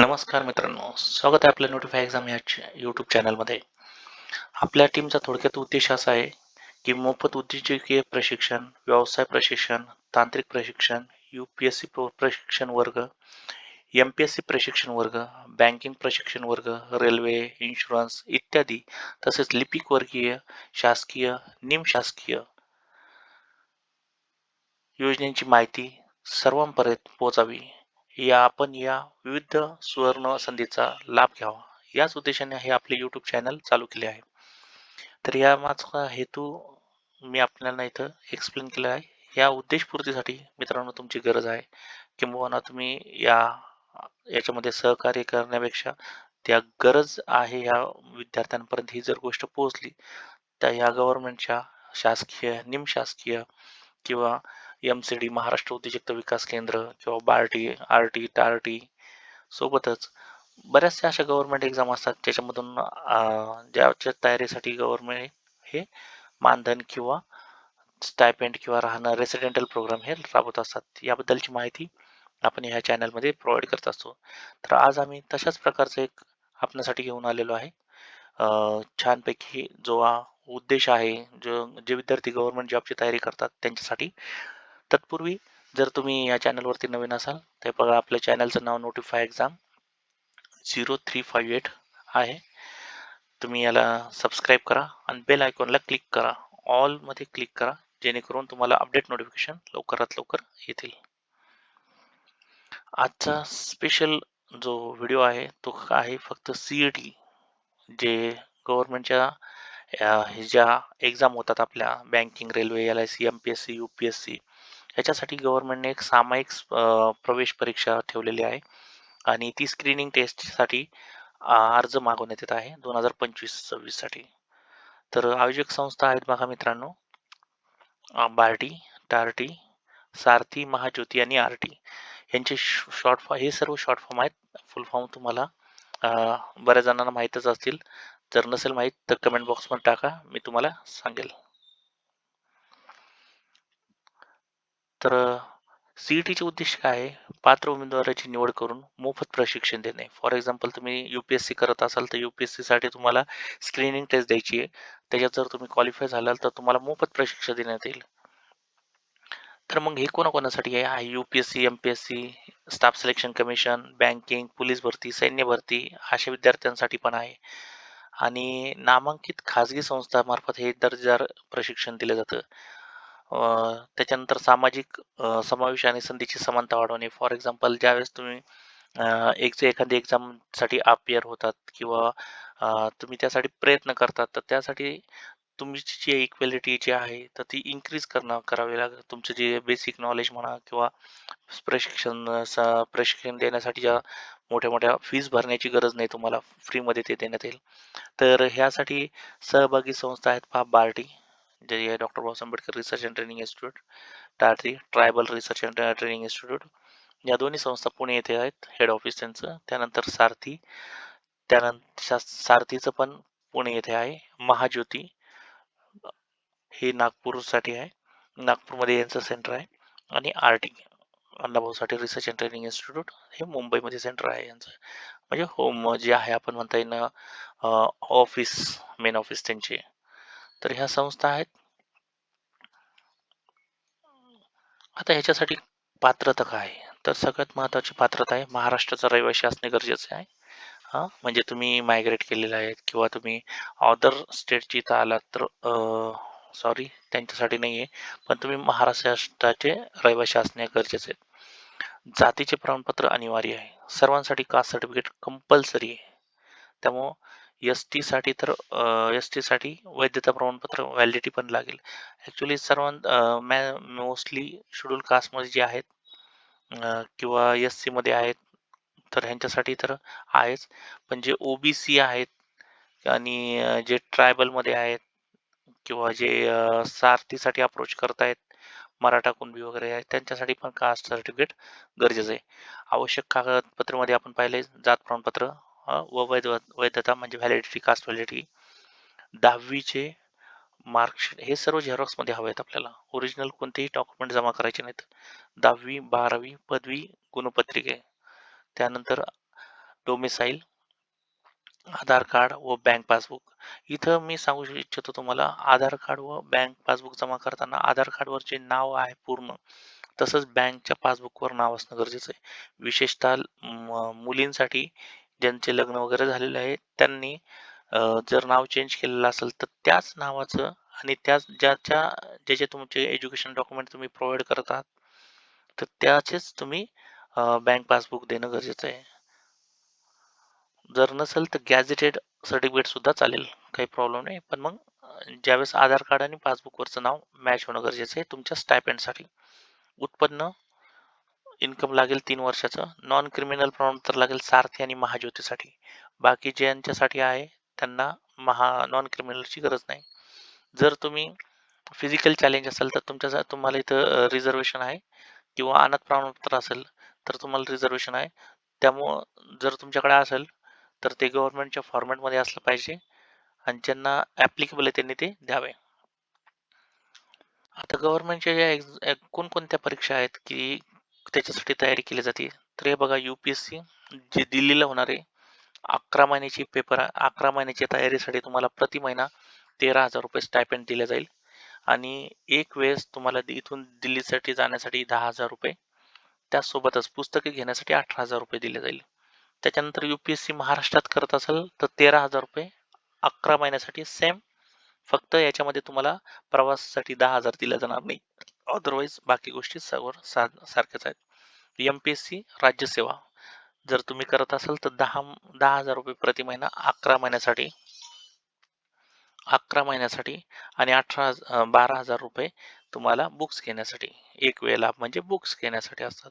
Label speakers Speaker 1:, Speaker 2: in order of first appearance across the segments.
Speaker 1: नमस्कार मित्रांनो स्वागत आहे आपल्या नोटिफाय एक्झाम या यूट्यूब चॅनलमध्ये आपल्या टीमचा थोडक्यात उद्देश असा आहे की मोफत उद्योजकीय प्रशिक्षण व्यवसाय प्रशिक्षण तांत्रिक प्रशिक्षण यू पी एस सी प्रशिक्षण वर्ग एम पी एस सी प्रशिक्षण वर्ग बँकिंग प्रशिक्षण वर्ग रेल्वे इन्शुरन्स इत्यादी तसेच लिपिक वर्गीय शासकीय निमशासकीय योजनेची माहिती सर्वांपर्यंत पोहोचावी. या आपण या विविध सुवर्ण संधीचा लाभ घ्यावा. याच उद्देशाने हे आपले यूट्यूब चॅनल चालू केले आहे. तर या माझा हेतू मी आपल्याला इथं एक्सप्लेन केला आहे. या उद्देशपूर्तीसाठी मित्रांनो तुमची गरज आहे किंबहुना तुम्ही या याच्यामध्ये सहकार्य करण्यापेक्षा त्या गरज आहे या विद्यार्थ्यांपर्यंत ही जर गोष्ट पोहोचली तर या गव्हर्नमेंटच्या शासकीय निमशासकीय किंवा एम सी डी महाराष्ट्र उद्योजकता विकास केंद्र किंवा बार्टी आर टी टार टी सोबतच बऱ्याचशा अशा गव्हर्नमेंट एक्झाम असतात ज्याच्यामधून ज्याच्या तयारीसाठी गव्हर्नमेंट हे मानधन किंवा स्टायपेंड किंवा राहणं रेसिडेंटल प्रोग्राम हे राबवत असतात. याबद्दलची माहिती आपण ह्या चॅनलमध्ये प्रोव्हाइड करत असतो. तर आज आम्ही तशाच प्रकारचं एक आपणासाठी घेऊन आलेलो आहे. छानपैकी जो उद्देश आहे जो जे विद्यार्थी गव्हर्नमेंट जॉबची तयारी करतात त्यांच्यासाठी तत्पूर्वी जर तुम्ही या चॅनलवरती नवीन असाल तर बघा आपल्या चॅनलचं नाव notify exam zero three five eight आहे. तुम्ही याला सबस्क्राईब करा आणि बेल आयकॉनला क्लिक करा. ऑलमध्ये क्लिक करा जेणेकरून तुम्हाला अपडेट नोटिफिकेशन लवकरात लवकर येतील. आजचा स्पेशल जो व्हिडिओ आहे तो आहे फक्त सी ई जे गव्हर्नमेंटच्या ज्या एक्झाम होतात आपल्या banking railway L I C M P S C U P S C याच्यासाठी गव्हर्नमेंटने एक सामायिक प्रवेश परीक्षा ठेवलेली आहे. आणि ती स्क्रीनिंग टेस्टसाठी अर्ज मागवण्यात येत आहे दोन हजार पंचवीस सव्वीससाठी. तर आयोजक संस्था आहेत बघा मित्रांनो. बार्टी टार्टी सारथी महाज्योती आणि आर टी यांचे शॉर्ट फॉर्म हे सर्व शॉर्ट फॉर्म आहेत. फुल फॉर्म तुम्हाला बऱ्याच जणांना माहीतच असतील. जर नसेल माहीत तर कमेंट बॉक्समध्ये टाका. मी तुम्हाला सांगेल. तर सीईटीचे उद्देश काय आहे? पात्र उमेदवाराची निवड करून मोफत प्रशिक्षण देणे. फॉर एक्झाम्पल तुम्ही यूपीएससी करत असाल तर युपीएससी साठी तुम्हाला स्क्रीनिंग टेस्ट द्यायची आहे. त्याच्यात जर तुम्ही क्वालिफाय झालाल तर तुम्हाला मोफत प्रशिक्षण देण्यात येईल. तर मग हे कोणाकोणासाठी आहे? UPSC MPSC staff selection commission banking police भरती सैन्य भरती अशा विद्यार्थ्यांसाठी पण आहे. आणि नामांकित खाजगी संस्थामार्फत हे दर्जेदार प्रशिक्षण दिलं जातं. त्याच्यानंतर सामाजिक समावेश आणि संधीची समानता वाढवणे. फॉर एक्झाम्पल ज्यावेळेस तुम्ही एक एखादी एक्झामसाठी अपियर होतात किंवा तुम्ही त्यासाठी प्रयत्न करतात तर त्यासाठी तुमची जी इक्वेलिटी जी आहे तर ती इन्क्रीज करणं करावी लागेल. तुमचं जे बेसिक नॉलेज म्हणा किंवा प्रशिक्षण प्रशिक्षण देण्यासाठी ज्या मोठ्या मोठ्या फीज भरण्याची गरज नाही तुम्हाला फ्रीमध्ये ते देण्यात येईल. तर ह्यासाठी सहभागी संस्था आहेत पहा बार्टी. जे आहे doctor Babasaheb Ambedkar research and training institute TARTI tribal research and training institute या दोन्ही संस्था पुणे येथे आहेत हेड ऑफिस त्यांचं. त्यानंतर सारथी त्यानंतर सारथीचं पण पुणे येथे आहे. महाज्योती हे नागपूरसाठी आहे. नागपूरमध्ये यांचं सेंटर आहे. आणि आर टी अण्णाभाऊसाठी रिसर्च अँड ट्रेनिंग इन्स्टिट्यूट हे मुंबईमध्ये सेंटर आहे यांचं. म्हणजे होम जे आहे आपण म्हणता येईल ऑफिस मेन ऑफिस त्यांचे. तर ह्या संस्था आहेत. आता ह्याच्यासाठी पात्रता काय तर सगळ्यात महत्त्वाची पात्रता आहे महाराष्ट्राचा रहिवासी असणे गरजेचे आहे. हां म्हणजे तुम्ही मायग्रेट केलेले आहेत किंवा तुम्ही अदर स्टेटची इथं आलात तर सॉरी त्यांच्यासाठी नाही आहे पण तुम्ही महाराष्ट्राचे रहिवासी असणे गरजेचे आहे. जातीचे प्रमाणपत्र अनिवार्य आहे. सर्वांसाठी कास्ट सर्टिफिकेट कंपल्सरी आहे. त्यामुळं एससाठी तर एससाठी वैधता प्रमाणपत्र व्हॅलिडिटी पण लागेल. ॲक्च्युली सर्वां मोस्टली शेड्यूल कास्टमध्ये जे आहेत किंवा एसमध्ये आहेत तर ह्यांच्यासाठी तर आहेच. पण जे ओ बी सी आहेत आणि जे ट्रायबलमध्ये आहेत किंवा जे सारथीसाठी अप्रोच करतायत मराठा कुणबी वगैरे आहेत त्यांच्यासाठी पण कास्ट सर्टिफिकेट गरजेचं आहे. आवश्यक कागदपत्रामध्ये आपण पाहिले जात प्रमाणपत्र व वैध वैधता म्हणजे व्हॅलिडिटी कास्ट व्हॅलिडिटी दहावीचे मार्कशीट हे सर्व झेरॉक्समध्ये हवे आहेत आपल्याला. ओरिजिनल कोणतेही डॉक्युमेंट जमा करायचे नाहीत. दहावी बारावी पदवी गुणपत्रिके. त्यानंतर डोमिसाईल आधार कार्ड व बँक पासबुक इथं मी सांगू इच्छितो तुम्हाला आधार कार्ड व बँक पासबुक जमा करताना आधार कार्डवर जे नाव आहे पूर्ण. तसंच बँकच्या पासबुकवर नाव असणं गरजेचं आहे. विशेषतः मुलींसाठी ज्यांचे लग्न वगैरे झालेले आहे त्यांनी जर नाव चेंज केलेलं असेल तर त्याच नावाचं आणि त्याच ज्याच्या ज्याचे तुमचे एज्युकेशन डॉक्युमेंट तुम्ही प्रोव्हाइड करत आहात तर त्याचेच तुम्ही बँक पासबुक देणं गरजेचं आहे. जर नसेल तर गॅझेटेड सर्टिफिकेट सुद्धा चालेल काही प्रॉब्लेम नाही. पण मग ज्यावेळेस आधार कार्ड आणि पासबुकवरचं नाव मॅच होणं गरजेचं आहे तुमच्या स्टायपेंडसाठी उत्पन्न इन्कम लागेल तीन वर्षाचं. नॉन क्रिमिनल प्रमाणपत्र लागेल सारथी आणि महाज्योतीसाठी. बाकी ज्यांच्यासाठी आहे त्यांना महा नॉन क्रिमिनलची गरज नाही. जर तुम्ही फिजिकल चॅलेंज असेल तर तुमच्या तुम्हाला इथं रिझर्वेशन आहे. किंवा अनाथ प्रमाणपत्र असेल तर तुम्हाला रिझर्वेशन आहे. त्यामुळं जर तुमच्याकडे असेल तर ते गव्हर्नमेंटच्या फॉर्मॅटमध्ये असलं पाहिजे. आणि ज्यांना ॲप्लिकेबल आहे त्यांनी ते द्यावे. आता गव्हर्नमेंटच्या ज्या एक्झ कोणकोणत्या परीक्षा आहेत की त्याच्यासाठी तयारी केली जाते. तर हे बघा यू पी एस सी जे दिल्लीला होणार आहे अकरा महिन्याची पेपर अकरा महिन्याच्या तयारीसाठी तुम्हाला प्रति महिना तेरा हजार रुपये स्टायपेंड दिले जाईल. आणि एक वेळेस तुम्हाला दि- इथून दिल्लीसाठी जाण्यासाठी दहा हजार रुपये. त्यासोबतच पुस्तके घेण्यासाठी अठरा हजार रुपये दिले जाईल. त्याच्यानंतर यू पी एस सी महाराष्ट्रात करत असाल तर तेरा हजार रुपये अकरा महिन्यासाठी सेम फक्त याच्यामध्ये तुम्हाला प्रवासासाठी दहा हजार दिला जाणार नाही. अदरवाईज बाकी गोष्टी सर्व सा- सारख्याच आहेत. एम पी एस सी राज्यसेवा जर तुम्ही करत असाल तर दहा दहा हजार रुपये प्रति महिना अकरा महिन्यासाठी अकरा महिन्यासाठी आणि अठरा बारा हजार रुपये तुम्हाला बुक्स घेण्यासाठी. एक वेळ लाभ म्हणजे बुक्स घेण्यासाठी असतात.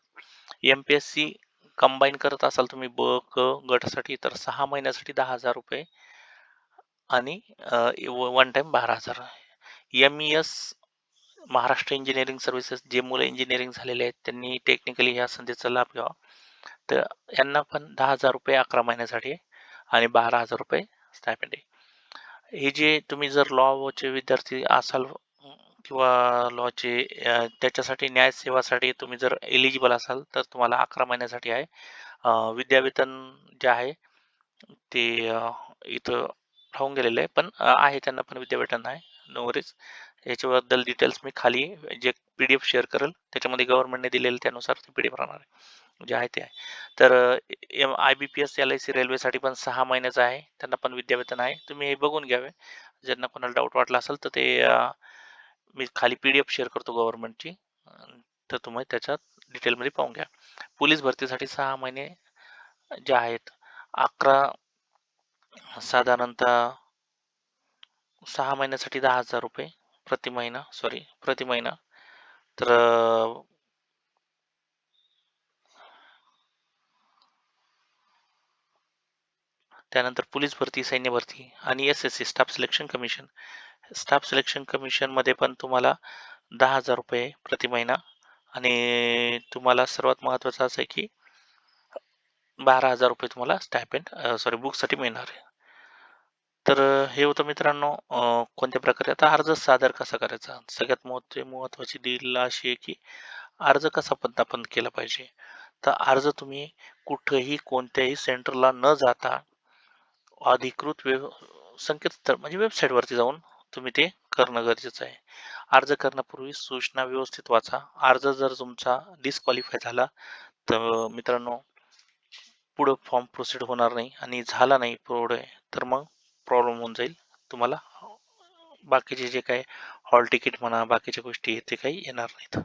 Speaker 1: M P S C combine करत असाल तुम्ही ब क गटासाठी तर सहा महिन्यासाठी दहा हजार रुपये आणि वन टाइम बारा हजार. M E S Maharashtra engineering services जे मुलं इंजिनिअरिंग झालेले आहेत त्यांनी टेक्निकली ह्या संधीचा लाभ घ्यावा. तर यांना पण दहा हजार रुपये अकरा महिन्यासाठी आणि बारा हजार रुपये स्टायपेंड आहे. हे जे तुम्ही जर लॉचे विद्यार्थी असाल किंवा लॉचे त्याच्यासाठी न्याय सेवासाठी तुम्ही जर एलिजिबल असाल तर तुम्हाला अकरा महिन्यासाठी आहे. विद्यावेतन जे आहे ते इथं राहून गेलेलं आहे पण आहे त्यांना पण विद्यावेतन आहे. नो वरीज याच्याबद्दल डिटेल्स मी खाली जे पी डी एफ शेअर करेल त्याच्यामध्ये गव्हर्नमेंटने दिलेलं त्यानुसार ते पी डी एफ राहणार आहे. जे आहे ते आहे. तर M I B P S L I C रेल्वेसाठी पण सहा महिन्याचं आहे. त्यांना पण विद्यावेतन आहे. तुम्ही हे बघून घ्यावे ज्यांना कोणाला डाऊट वाटला असेल तर ते मी खाली पी डी एफ शेअर करतो गव्हर्नमेंटची तर तुम्ही त्याच्यात डिटेलमध्ये पाहून घ्या. पोलीस भरतीसाठी सहा महिने जे आहेत अकरा साधारणतः सहा महिन्यासाठी दहा हजार रुपये प्रति महिना सॉरी प्रति महिना. तर त्यानंतर पोलीस भरती सैन्य भरती आणि S S C staff selection commission. Staff selection कमिशनमध्ये पण तुम्हाला दहा हजार रुपये प्रति महिना आणि तुम्हाला सर्वात महत्वाचं असं आहे की बारा हजार रुपये तुम्हाला स्टॅपेंट सॉरी बुकसाठी मिळणार आहे. तर हे होतं मित्रांनो कोणत्या प्रकारे? आता अर्ज सादर कसा करायचा? सगळ्यात महत्त्व महत्वाची डील अशी आहे की अर्ज कसा पण आपण केला पाहिजे? तर अर्ज तुम्ही कुठेही कोणत्याही सेंटरला न जाता अधिकृत वेब संकेतस्थळ म्हणजे वेबसाईटवरती जाऊन तुम्ही ते करणं गरजेचं आहे. अर्ज करण्यापूर्वी सूचना व्यवस्थित वाचा. अर्ज जर तुमचा डिस्क्वालिफाय झाला तर मित्रांनो पुढं फॉर्म प्रोसीड होणार नाही आणि झाला नाही पुढे तर मग प्रॉब्लेम होऊन जाईल तुम्हाला. बाकीचे जे काही हॉल तिकीट म्हणा बाकीच्या गोष्टी आहेत ते काही येणार नाहीत.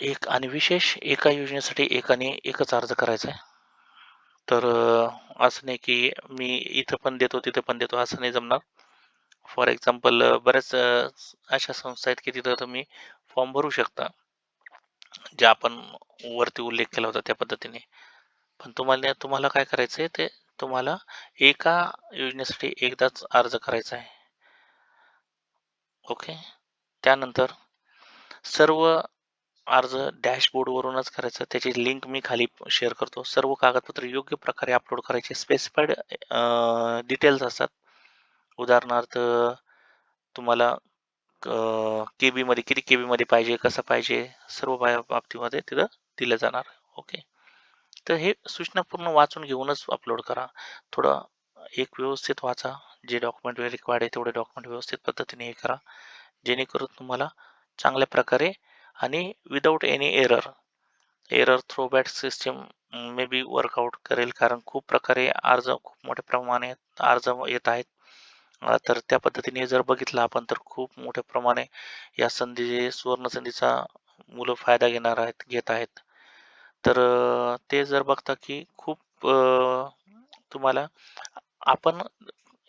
Speaker 1: एक आणि विशेष एका योजनेसाठी एकाने एकच अर्ज करायचा आहे. तर असं नाही की मी इथं पण देतो तिथं पण देतो असं नाही जमणार. फॉर एक्झाम्पल बऱ्याच अशा संस्था आहेत की तिथं तुम्ही फॉर्म भरू शकता. जे आपण वरती उल्लेख केला होता त्या पद्धतीने. पण तुम्हाला तुम्हाला काय करायचं आहे ते तुम्हाला एका योजनेसाठी एकदाच अर्ज करायचा आहे. ओके? त्यानंतर सर्व अर्ज डॅशबोर्डवरूनच करायचं. त्याची लिंक मी खाली शेअर करतो. सर्व कागदपत्र योग्य प्रकारे अपलोड करायचे. स्पेसिफाईड डिटेल्स असतात. उदाहरणार्थ तुम्हाला के मध्ये किती के मध्ये पाहिजे कसं पाहिजे सर्व बाबतीमध्ये तिथं दिलं जाणार. ओके? तर हे सूचना पूर्ण वाचून घेऊनच अपलोड करा. थोडं एक व्यवस्थित वाचा. जे डॉक्युमेंट रिक्वायर्ड आहे तेवढे डॉक्युमेंट व्यवस्थित पद्धतीने हे करा. जेणेकरून तुम्हाला चांगल्या प्रकारे आणि without any error error throwback system may be work out करेल. कारण खूप प्रकारे अर्ज खूप मोठ्या प्रमाणात अर्ज येत आहेत. तर त्या पद्धतीने जर बघितलं आपण तर खूप मोठ्या प्रमाणे या संधी सुवर्ण संधीचा मुलं फायदा घेणार आहेत घेत आहेत. तर ते जर बघता की खूप तुम्हाला आपण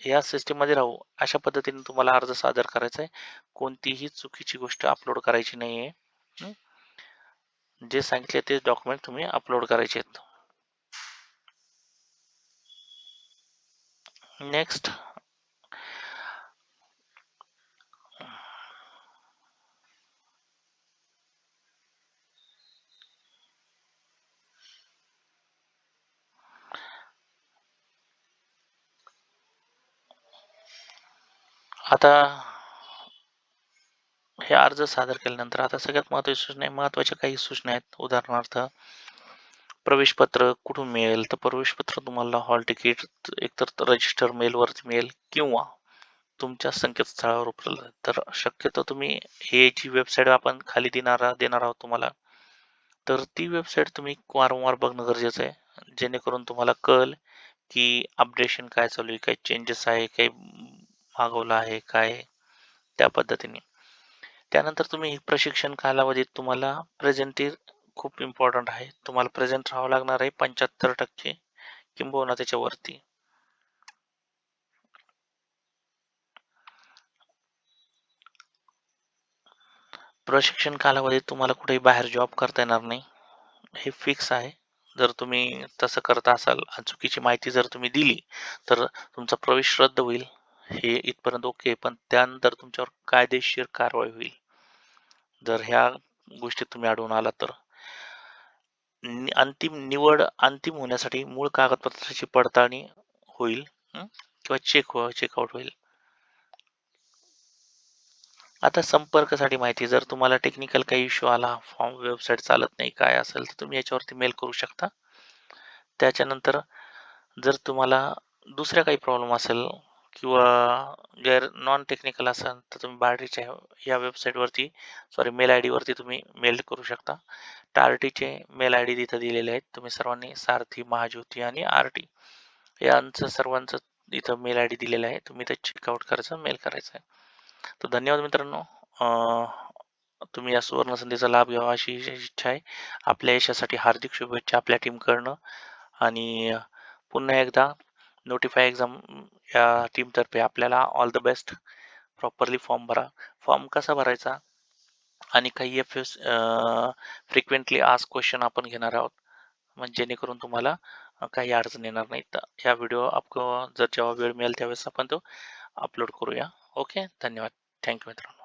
Speaker 1: या सिस्टीममध्ये राहू अशा पद्धतीने तुम्हाला अर्ज सादर करायचा आहे. कोणतीही चुकीची गोष्ट अपलोड करायची नाही आहे जे सांगितले ते डॉक्युमेंट तुम्ही अपलोड करायचे आहेत नेक्स्ट आता हे अर्ज सादर केल्यानंतर आता सगळ्यात महत्वाची सूचना आहे महत्त्वाच्या काही सूचना आहेत. उदाहरणार्थ प्रवेशपत्र कुठून मिळेल? तर प्रवेशपत्र तुम्हाला हॉल तिकीट एकतर रजिस्टर मेलवरती मिळेल किंवा तुमच्या संकेतस्थळावर उपलब्ध तर शक्यतो तुम्ही हे जी वेबसाईट आपण खाली देणार देणार आहोत तुम्हाला तर ती वेबसाईट तुम्ही वारंवार बघणं गरजेचं आहे. जेणेकरून तुम्हाला कळेल की अपडेशन काय चालू आहे काही चेंजेस आहे काही मागवलं आहे काय? त्या पद्धतीने. त्यानंतर तुम्ही प्रशिक्षण कालावधीत तुम्हाला प्रेझेंटी खूप इम्पॉर्टंट आहे. तुम्हाला प्रेझेंट राहावं लागणार आहे पंच्याहत्तर टक्के किंबहुना त्याच्यावरती प्रशिक्षण कालावधीत तुम्हाला कुठेही बाहेर जॉब करता येणार नाही. हे फिक्स आहे. जर तुम्ही तसं करत असाल चुकीची माहिती जर तुम्ही दिली तर तुमचा प्रवेश रद्द होईल. हे इथपर्यंत ओके पण त्यानंतर तुमच्यावर कायदेशीर कारवाई होईल. जर ह्या गोष्टीत तुम्ही आढळून आला तर. अंतिम निवड अंतिम होण्यासाठी मूळ कागदपत्राची पडताळणी होईल किंवा चेक हो चेकआउट होईल. आता संपर्कासाठी माहिती जर तुम्हाला टेक्निकल काही इश्यू आला फॉर्म वेबसाईट चालत नाही काय असेल तर तुम्ही याच्यावरती मेल करू शकता. त्याच्यानंतर जर तुम्हाला दुसऱ्या काही प्रॉब्लेम असेल किंवा गैर नॉन टेक्निकल असेल तर तुम्ही बार्डीच्या या वेबसाईटवरती सॉरी मेल आय डीवरती तुम्ही मेल करू शकता. टार्टीचे मेल आय डी तिथं दिलेले आहेत. तुम्ही सर्वांनी सारथी महाज्योती आणि आर टी यांचं सर्वांचं इथं मेल आय डी दिलेलं आहे. तुम्ही ते चेकआउट करायचं मेल करायचं आहे. तर धन्यवाद मित्रांनो. तुम्ही या सुवर्ण संधीचा लाभ घ्यावा अशी इच्छा आहे. आपल्या यशासाठी हार्दिक शुभेच्छा आपल्या टीमकडनं आणि पुन्हा एकदा नोटिफाय एक्झाम या टीमतर्फे आपल्याला all the best properly form भरा. फॉर्म कसा भरायचा? आणि काही एफ एस फ्रिक्वेंटली आज क्वेश्चन आपण घेणार आहोत. म्हणजे जेणेकरून तुम्हाला काही अडचण येणार नाही. तर ह्या व्हिडिओ आप जर जेव्हा वेळ मिळेल त्यावेळेस आपण तो अपलोड करूया. ओके धन्यवाद. थँक्यू मित्रांनो.